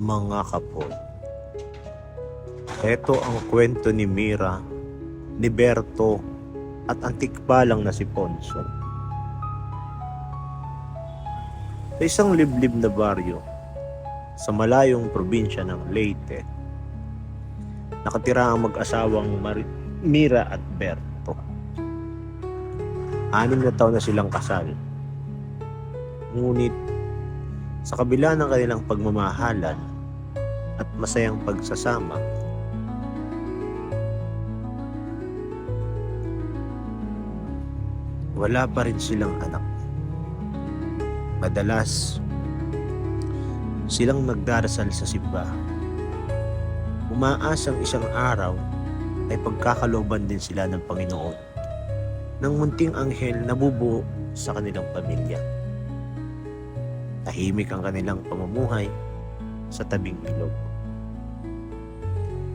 Mga kapon. Ito ang kwento ni Mira, ni Berto, at ang tikbalang na si Ponso. Sa isang liblib na baryo, sa malayong probinsya ng Leyte, nakatira ang mag-asawang Mar- Mira at Berto. Anim na taon na silang kasal. Ngunit, sa kabila ng kanilang pagmamahalan at masayang pagsasama, wala pa rin silang anak. Madalas, silang nagdarasal sa simba. Umaasang isang araw ay pagkakaloban din sila ng Panginoon ng munting anghel na bubuo sa kanilang pamilya. Tahimik ang kanilang pamumuhay sa tabing ilog.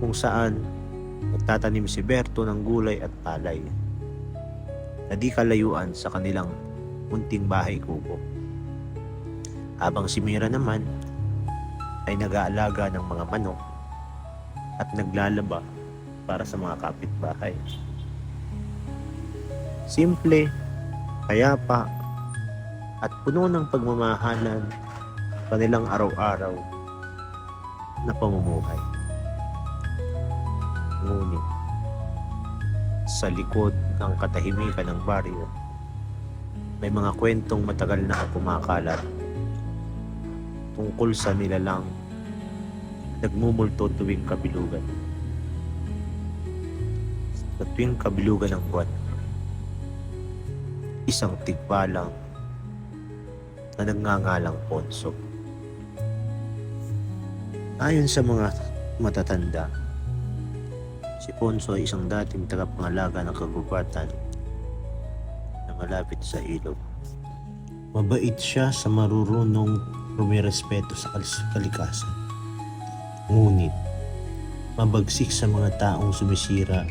Kung saan nagtatanim si Berto ng gulay at palay na di kalayuan sa kanilang munting bahay kubo. Habang si Mira naman ay nag-aalaga ng mga manok at naglalaba para sa mga kapitbahay. Simple, payapa, at puno ng pagmamahalan kanilang araw-araw na pamumuhay. Ngunit, sa likod ng katahimikan ng baryo, may mga kwentong matagal na kumakalat tungkol sa nilalang nagmumulto tuwing kabilugan. Sa tuwing kabilugan ng buwan, isang tigbalang na nagngangalang Ponso. Ayon sa mga matatanda, si Ponso ay isang dating tagapangalaga ng kagubatan na malapit sa ilog. Mabait siya sa marurunong rumirespeto sa kalikasan. Ngunit, mabagsik sa mga taong sumisira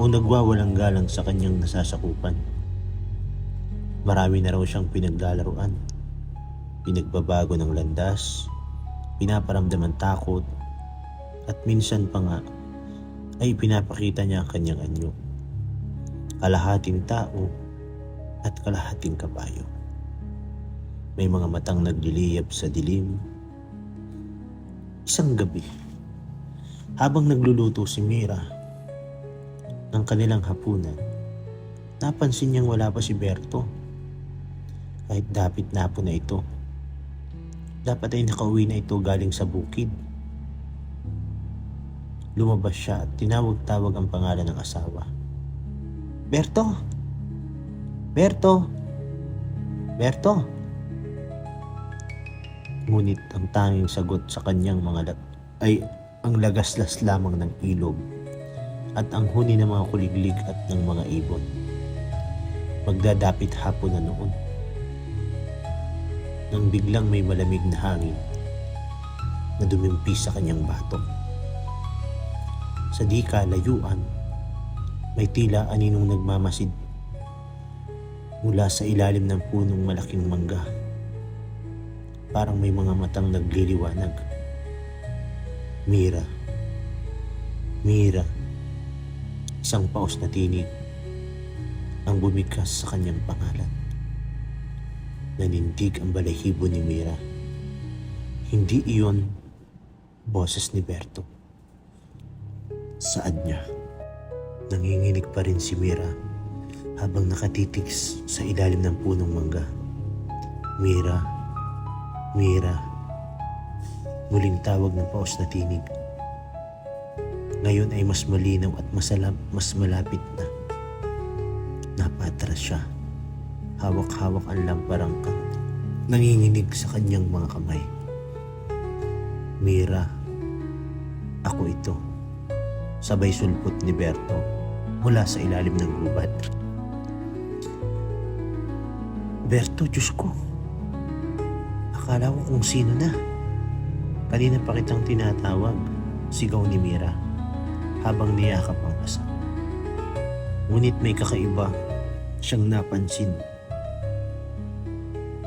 o nagwawalang galang sa kanyang nasasakupan. Marami na raw siyang pinaglalaruan, pinagbabago ng landas, pinaparamdam ng takot, at minsan pa nga ay pinapakita niya ang kanyang anyo. Kalahating tao at kalahating kabayo. May mga matang nagliliyab sa dilim. Isang gabi, habang nagluluto si Mira ng kanilang hapunan, napansin niyang wala pa si Berto. Kahit dapit na po na ito. Dapat ay nakauwi na ito galing sa bukid. Lumabas siya at tinawag-tawag ang pangalan ng asawa. Berto! Berto! Berto! Ngunit ang tanging sagot sa kanyang mga lag- ay ang lagaslas lamang ng ilog at ang huni ng mga kuliglig at ng mga ibon. Magdadapit hapon na noon. Nang biglang may malamig na hangin na dumimpi sa kanyang batok. Sa di kalayuan, may tila aninong nagmamasid mula sa ilalim ng punong malaking mangga. Parang may mga matang nagliliwanag. Mira. Mira. Isang paos na tinig ang bumigkas sa kanyang pangalan. Nanindig ang balahibo ni Mira. Hindi iyon boses ni Berto. Saad niya. Nanginginig pa rin si Mira habang nakatitig sa ilalim ng punong mangga. Mira, Mira, muling tawag ng paos na tinig. Ngayon ay mas malinaw at masalam, mas malapit na. Napatras siya. Hawak-hawak ang lamparang kang nanginginig sa kanyang mga kamay. Mira, ako ito. Sabay sulpot ni Berto mula sa ilalim ng gubat. Berto, Diyos ko. Akala ko kung sino na. Kanina pa kitang tinatawag, sigaw ni Mira habang niyakap ang asawa. Ngunit may kakaiba siyang napansin.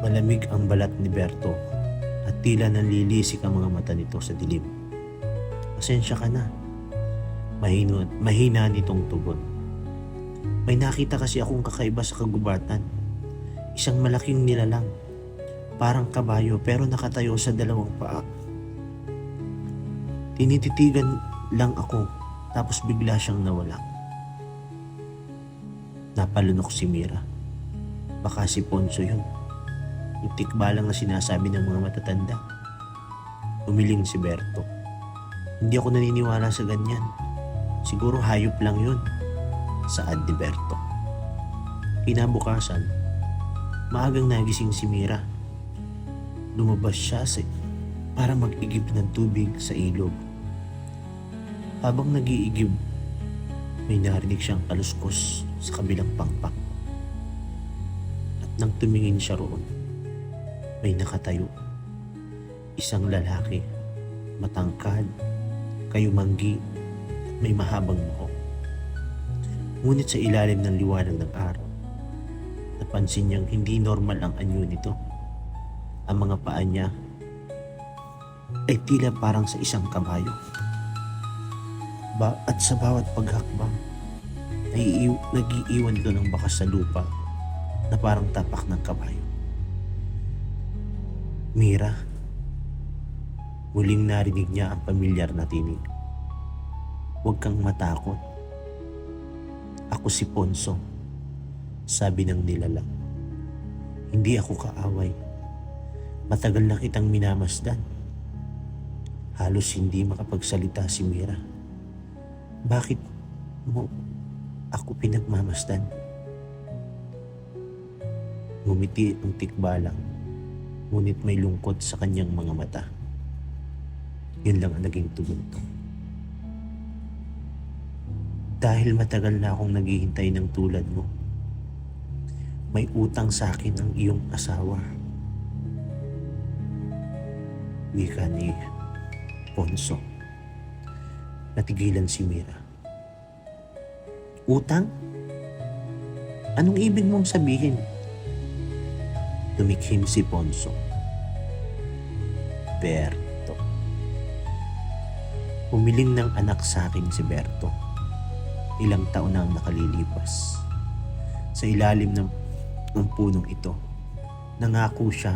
Malamig ang balat ni Berto at Tila nanlilisik ang mga mata nito sa dilim. Pasensya ka na. Mahino, mahina nitong tugon. May nakita kasi akong kakaiba sa kagubatan. Isang malaking nilalang. Parang kabayo pero nakatayo sa dalawang paa. Tinititigan lang ako tapos bigla siyang nawala. Napalunok si Mira. Baka si Ponso yun. Yung tikbalang na sinasabi ng mga matatanda. Umiling si Berto. Hindi ako naniniwala sa ganyan. Siguro hayop lang yun. Saad ni Berto. Kinabukasan, maagang nagising si Mira. Lumabas siya sa para mag-igib ng tubig sa ilog. Habang nag-iigib, may narinig siyang kaluskos sa kabilang pangpak. At nang tumingin siya roon, may nakatayo. Isang lalaki, matangkad, kayumanggi, may mahabang buhok. Ngunit sa ilalim ng liwanag ng araw, napansin niyang hindi normal ang anyo nito. Ang mga paa niya ay tila parang sa isang kabayo. Ba at sa bawat paghakbang, nag-iiwan ito ng bakas sa lupa na parang tapak ng kabayo. Mira, muling narinig niya ang pamilyar na tinig. Huwag kang matakot. Ako si Ponso, sabi ng nilalang. Hindi ako kaaway. Matagal na kitang minamasdan. Halos hindi makapagsalita si Mira. Bakit mo ako pinagmamasdan? Ngumiti ang tikbalang, ngunit may lungkot sa kanyang mga mata. Yun lang ang naging tugon ko. Dahil matagal na akong naghihintay ng tulad mo, may utang sa akin ang iyong asawa. Wika ni Ponso. Natigilan si Mira. Utang? Anong ibig mong sabihin? Tumikhim si Ponso. Berto. Umiling ng anak sa akin si Berto. Ilang taon na ang nakalilipas. Sa ilalim ng, ng punong ito, nangako siya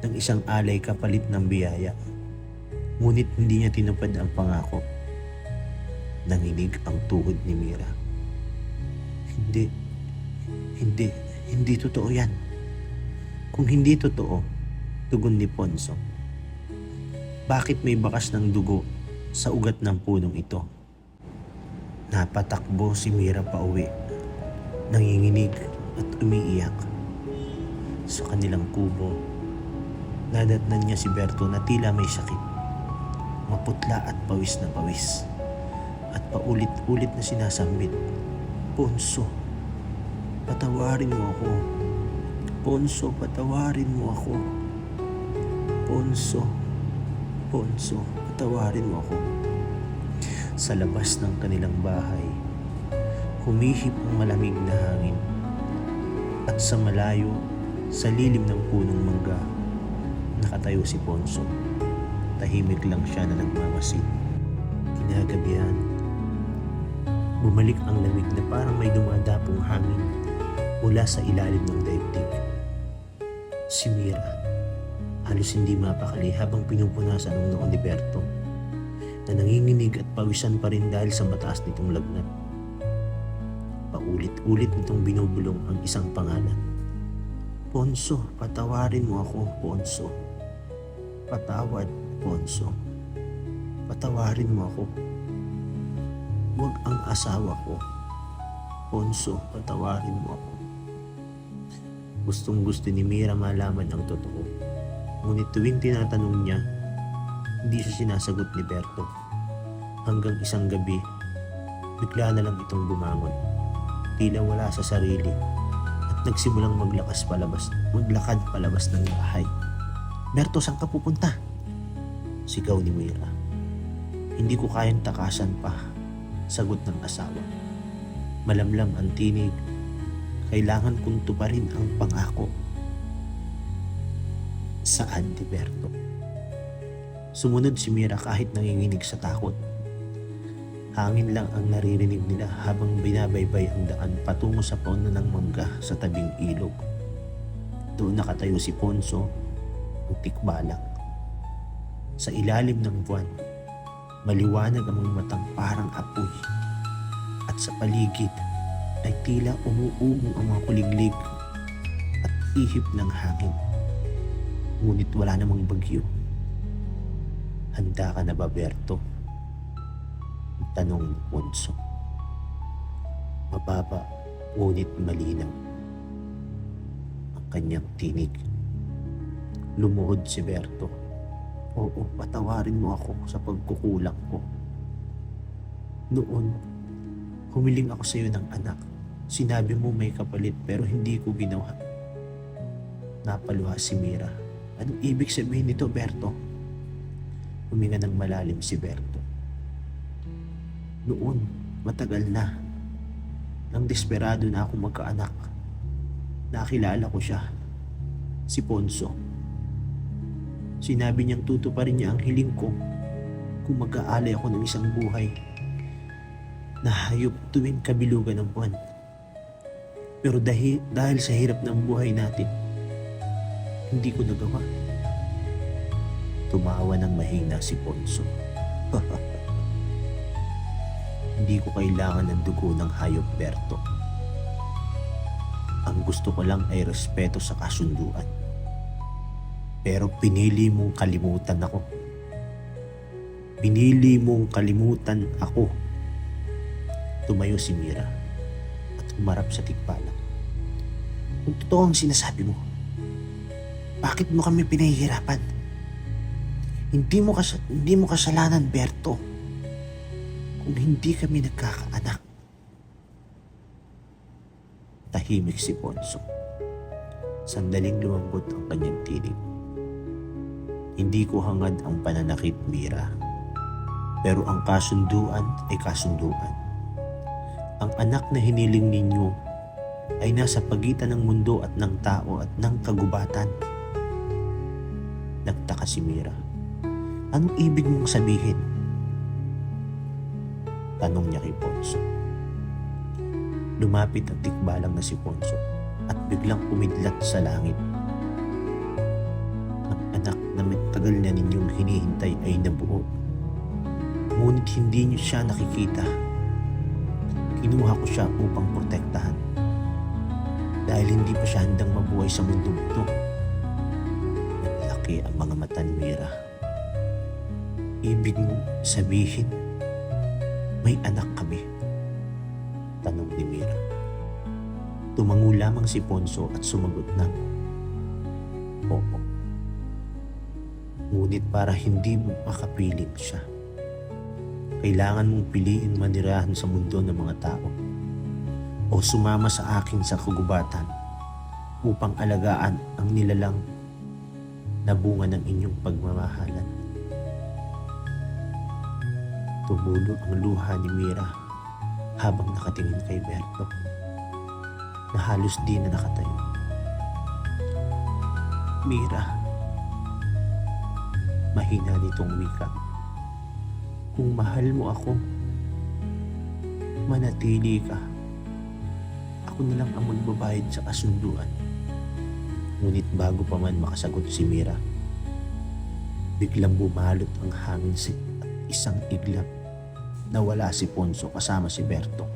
ng isang alay kapalit ng biyaya. Ngunit hindi niya tinupad ang pangako. Nanginig ang tuhod ni Mira. Hindi, hindi, hindi totoo yan. Kung hindi totoo, tugon ni Ponso. Bakit may bakas ng dugo sa ugat ng punong ito? Napatakbo si Mira pa uwi. Nanginginig at umiiyak. Sa kanilang kubo, nadatnan niya si Berto na tila may sakit. Maputla at pawis na pawis. At paulit-ulit na sinasambit. Ponso, patawarin mo ako. Ponso, patawarin mo ako. Ponso, Ponso, patawarin mo ako. Sa labas ng kanilang bahay, humihip ang malamig na hangin. At sa malayo, sa lilim ng punong mangga, nakatayo si Ponso. Tahimik lang siya na nagmamasid. Kinagabihan, bumalik ang lamig na parang may dumadapong hangin mula sa ilalim ng daigdig. Si Mira, halos hindi mapakali habang pinupunasan ang noon ni Berto na nanginginig at pawisan pa rin dahil sa mataas nitong lagnat. Paulit-ulit nitong binubulong ang isang pangalan. Ponso, patawarin mo ako, Ponso. Patawad, Ponso. Patawarin mo ako. Huwag ang asawa ko. Ponso, patawarin mo ako. Gustong gusto ni Mira malaman ang totoo. Ngunit tuwing tinatanong niya, hindi siya sinasagot ni Berto. Hanggang isang gabi, bigla na lang itong bumangon. Tila wala sa sarili at nagsimulang maglakas palabas, maglakad palabas ng bahay. Berto, saan ka pupunta? Sigaw ni Mira. Hindi ko kayang takasan pa, sagot ng asawa. Malamlam ang tinig. Kailangan kong tuparin ang pangako. Saan ni Berto? Sumunod si Mira kahit nanginginig sa takot. Hangin lang ang naririnig nila habang binabaybay ang daan patungo sa pauno ng mangga sa tabing ilog. Doon nakatayo si Ponso, ang tikbalang. Sa ilalim ng buwan, maliwanag ang mga matang parang apoy. At sa paligid ay tila umuugong ang mga kuliglig at ihip ng hangin. Ngunit wala namang bagyo. Handa ka na ba, Berto? Tanong ni Ponso. Mababa, ngunit malinaw. Ang kanyang tinig. Lumuhod si Berto. Oo, patawarin mo ako sa pagkukulang ko. Noon, humiling ako sa iyo ng anak. Sinabi mo may kapalit pero hindi ko ginawa. Napaluha si Mira. Anong ibig sabihin nito, Berto? Huminga ng malalim si Berto. Noon, matagal na. Nang desperado na ako magkaanak. Nakilala ko siya. Si Ponso. Sinabi niyang tutuparin niya ang hiling ko kung mag-aalay ako ng isang buhay na hayop tuwing kabilugan ng buwan. Pero dahil, dahil sa hirap ng buhay natin, hindi ko nagawa. Tumawa ng mahina si Ponso. hindi ko kailangan ng dugo ng hayop, Berto. Ang gusto ko lang ay respeto sa kasunduan. Pero pinili mong kalimutan ako. Pinili mong kalimutan ako. Tumayo si Mira at humarap sa tikbalang. Kung totoo ang sinasabi mo, bakit mo kami pinahihirapan? Hindi mo, kas- hindi mo kasalanan, Berto. Kung hindi kami nagkakaanak. Tahimik si Ponso. Sandaling lumambot ang kanyang tinig. Hindi ko hangad ang pananakit, Mira. Pero ang kasunduan ay kasunduan. Ang anak na hiniling ninyo ay nasa pagitan ng mundo at ng tao at ng kagubatan. Nagtaka si Mira. Anong ibig mong sabihin? Tanong niya kay Ponso. Lumapit ang tikbalang na si Ponso at biglang umidlat sa langit. Ang anak na matagal na ninyong hinihintay ay nabuo. Ngunit hindi niyo siya nakikita. Kinuha ko siya upang protektahan. Dahil hindi pa siya handang mabuhay sa mundong ito. Naglaki ang mga mata ni Mira. Ibig sabihin, may anak kami. Tanong ni Mira. Tumango lamang si Ponso at sumagot ng, Oo. Ngunit para hindi mo makapiling siya, kailangan mong piliin manirahan sa mundo ng mga tao o sumama sa akin sa kagubatan upang alagaan ang nilalang na bunga ng inyong pagmamahalan. Tumulo ang luha ni Mira habang nakatingin kay Berto na halos di na nakatayo. Mira, mahina nitong wika. Kung mahal mo ako, manatili ka. Ako na lang ang magbabayad sa kasunduan. Ngunit bago pa man makasagot si Mira, biglang bumalot ang hangin sa isang iglap na wala si Ponso kasama si Berto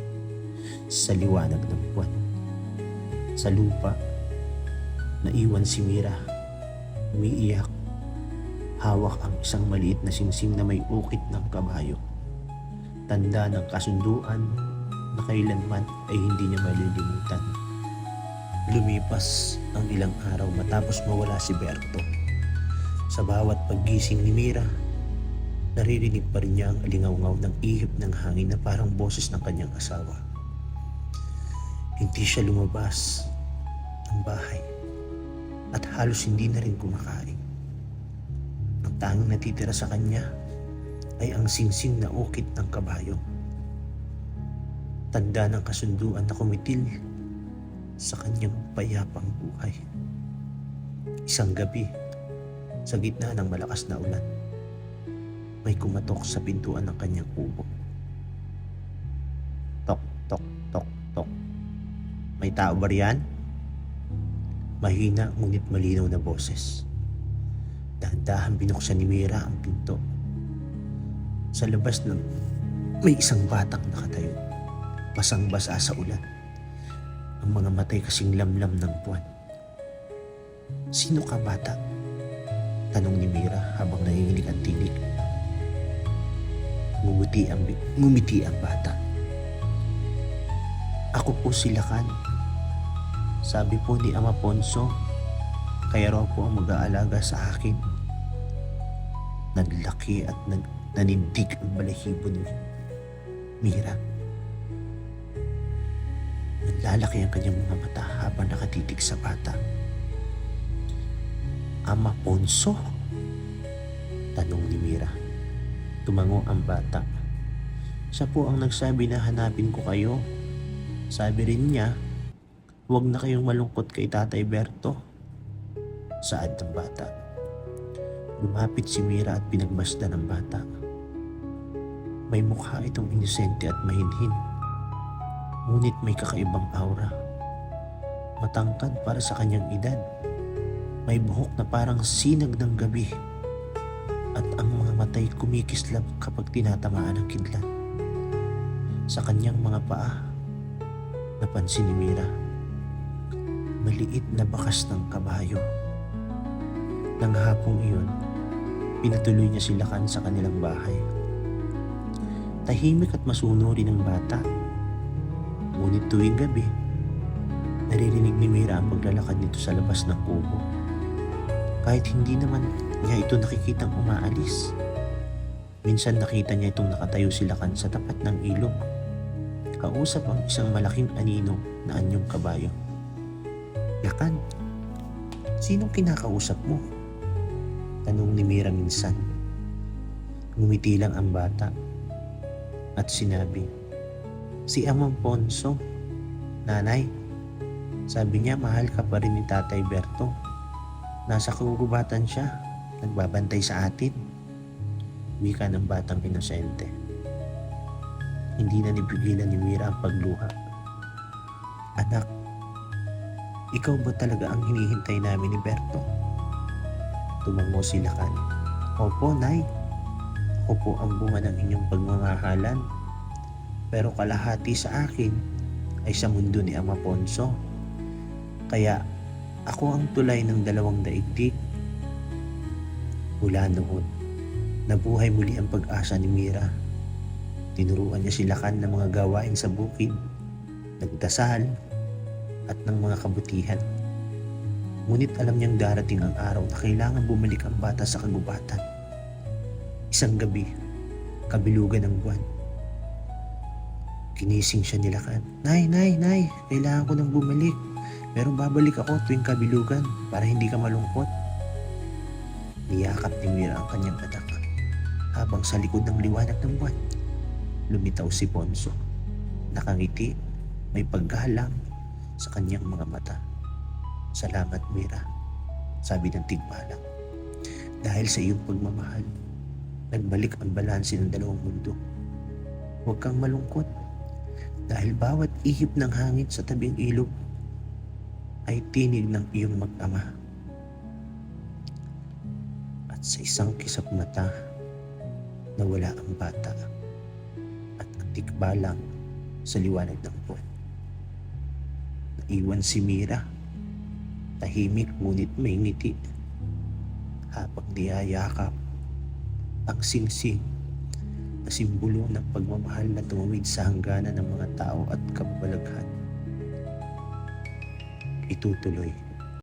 sa liwanag ng buwan. Sa lupa, naiwan si Mira, umiiyak, hawak ang isang maliit na singsing na may ukit ng kabayo. Tanda ng kasunduan na kailanman ay hindi niya malilimutan. Lumipas ang ilang araw matapos mawala si Berto. Sa bawat paggising ni Mira, naririnig pa rin niya ang alingaw ng ihip ng hangin na parang boses ng kanyang asawa. Hindi siya lumabas ng bahay at halos hindi na rin kumakain. Ang tanging natitira sa kanya ay ang singsing na ukit ng kabayo. Tanda ng kasunduan na kumitil sa kanyang payapang buhay. Isang gabi, Sa gitna ng malakas na ulan, may kumatok sa pintuan ng kanyang kubo. Tok, tok, tok, tok. May tao ba riyan? Mahina ngunit malinaw na boses. Dahan-dahan binuksan ni Mira ang pinto. Sa labas ng may isang batang nakatayo. Basang-basa sa ulan. Ang mga matay kasing lamlam ng buwan. Sino ka bata? Tanong ni Mira habang nanginginig ang tinig. Ngumiti ang, ngumiti ang bata. Ako po si Lakan. Sabi po ni Ama Ponso, kaya raw po ang mag-aalaga sa akin. Naglaki at nag nanindig ang balahibo ni Mira. Nanlalaki ang kanyang mga mata habang nakatitig sa bata. Ama Ponso? Tanong ni Mira. Tumango ang bata. Siya po ang nagsabi na hanapin ko kayo. Sabi rin niya, huwag na kayong malungkot kay Tatay Berto. Saad ng bata. Lumapit si Mira at pinagmasdan ng bata. May mukha itong inosente at mahinhin. Ngunit may kakaibang aura. Matangkad para sa kanyang edad. May buhok na parang sinag ng gabi. At ang mga matay kumikislap kapag tinatamaan ng kidlat. Sa kanyang mga paa, napansin ni Mira. Maliit na bakas ng kabayo. Nang hapong iyon, pinatuloy niya si Lakan sa kanilang bahay. Tahimik at masunuri ng bata. Ngunit tuwing gabi, naririnig ni Mira ang maglalakad nito sa labas ng kubo. Kahit hindi naman niya ito nakikitang umaalis. Minsan nakita niya itong nakatayo si Lakan sa tapat ng ilog. Kausap ang isang malaking anino na anyong kabayo. Lakan, sinong kinakausap mo? Tanong ni Mira minsan. Ngumiti lang ang bata at sinabi, Si Amang Ponso, Nanay, sabi niya mahal ka pa rin ni Tatay Berto. Nasa kagubatan siya, nagbabantay sa atin. Wika ng batang inosente. Hindi na nipigilan ni Mira ang pagluha. Anak, ikaw ba talaga ang hinihintay namin ni Berto? Tumango si Lakan. Opo, Nay. Ako po ang bunga ng inyong pagmamahalan. Pero kalahati sa akin ay sa mundo ni Ama Ponso. Kaya ako ang tulay ng dalawang daigdig. Mula noon, nabuhay muli ang pag-asa ni Mira. Tinuruan niya si Lakan ng mga gawain sa bukid, nagdasal, at ng mga kabutihan. Ngunit alam niyang darating ang araw na kailangan bumalik ang bata sa kagubatan. Isang gabi, kabilugan ng buwan. Kinising siya nila kan. Nay, nay, nay, kailangan ko nang bumalik. Pero babalik ako tuwing kabilugan para hindi ka malungkot. Niyakap ni Mira ang kanyang anak. Habang sa likod ng liwanag ng buwan, lumitaw si Ponso. Nakangiti, may paggalang sa kanyang mga mata. Salamat Mira, sabi ng tigmalang. Dahil sa iyong pagmamahal, nagbalik ang balanse ng dalawang mundo. Huwag kang malungkot dahil bawat ihip ng hangin sa tabing ilog ay tinig ng iyong mag-ama. At sa isang kisap mata, nawala ang bata at antikbalang sa liwanag ng buwan. Naiwan si Mira, tahimik ngunit may ngiti habang niyayakap ang singsing na simbolo ng pagmamahal na tumawid sa hangganan ng mga tao at kababalaghan. Itutuloy